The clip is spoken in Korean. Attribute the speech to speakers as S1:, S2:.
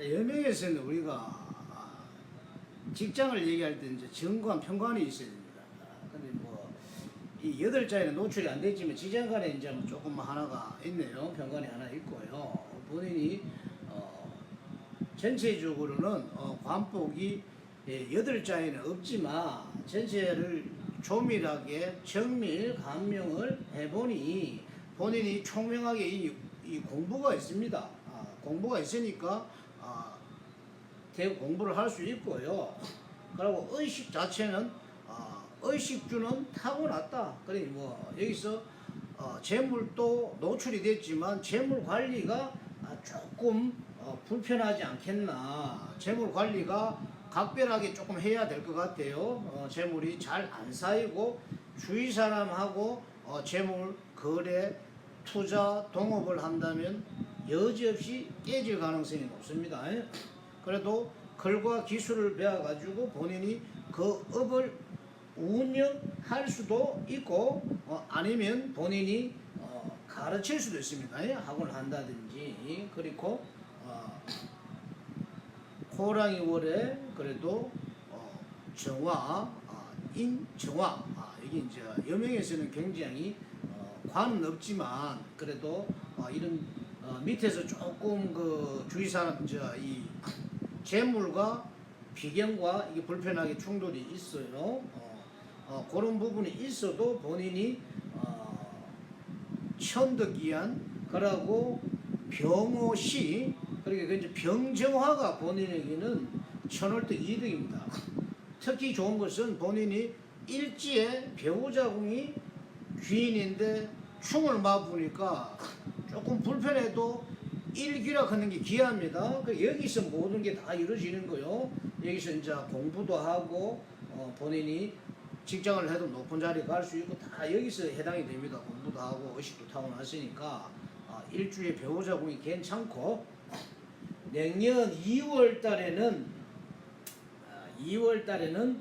S1: 자, 연명에서는 우리가 아, 직장을 얘기할 때 이제 정관, 평관이 있어야 됩니다. 아, 근데 뭐, 이 여덟 자에는 노출이 안 됐지만 직장 간에 이제 뭐 조금 하나가 있네요. 평관이 하나 있고요. 본인이, 어, 전체적으로는 어, 관복이 예, 여덟 자에는 없지만 전체를 조밀하게 정밀 감명을 해보니 본인이 총명하게 이, 이 공부가 있습니다. 아, 공부가 있으니까 아, 대 공부를 할 수 있고요. 그리고 의식 자체는 아, 의식주는 타고났다. 그러니 뭐 여기서 어, 재물도 노출이 됐지만 재물 관리가 아, 조금 어, 불편하지 않겠나. 재물 관리가 각별하게 조금 해야 될 것 같아요. 어, 재물이 잘 안 쌓이고 주위 사람하고 어, 재물 거래 투자 동업을 한다면 여지없이 깨질 가능성이 높습니다. 그래도 글과 기술을 배워가지고 본인이 그 업을 운영할 수도 있고 어, 아니면 본인이 어, 가르칠 수도 있습니다. 예, 학원을 한다든지 그리고 어, 호랑이 월에 그래도 어, 정화, 아, 인정화 아, 이게 이제 여명에서는 굉장히 어, 관은 없지만 그래도 어, 이런 어, 밑에서 조금 그 주위 사람 저이 재물과 비경과 이게 불편하게 충돌이 있어요. 어, 어, 그런 부분이 있어도 본인이 어, 천덕기한 그러고 병호시 그러니까 그 이제 병정화가 본인에게는 천월도 이득입니다. 특히 좋은 것은 본인이 일지에 배우자궁이 귀인인데 충을 맞으니까 조금 불편해도 일기락하는 게 귀합니다. 그 여기서 모든 게 다 이루어지는 거요. 여기서 이제 공부도 하고 어, 본인이 직장을 해도 높은 자리에 갈 수 있고 다 여기서 해당이 됩니다. 공부도 하고 의식도 타고났으니까 아, 일주에 배우자궁이 괜찮고 내년 2월 달에는 2월 달에는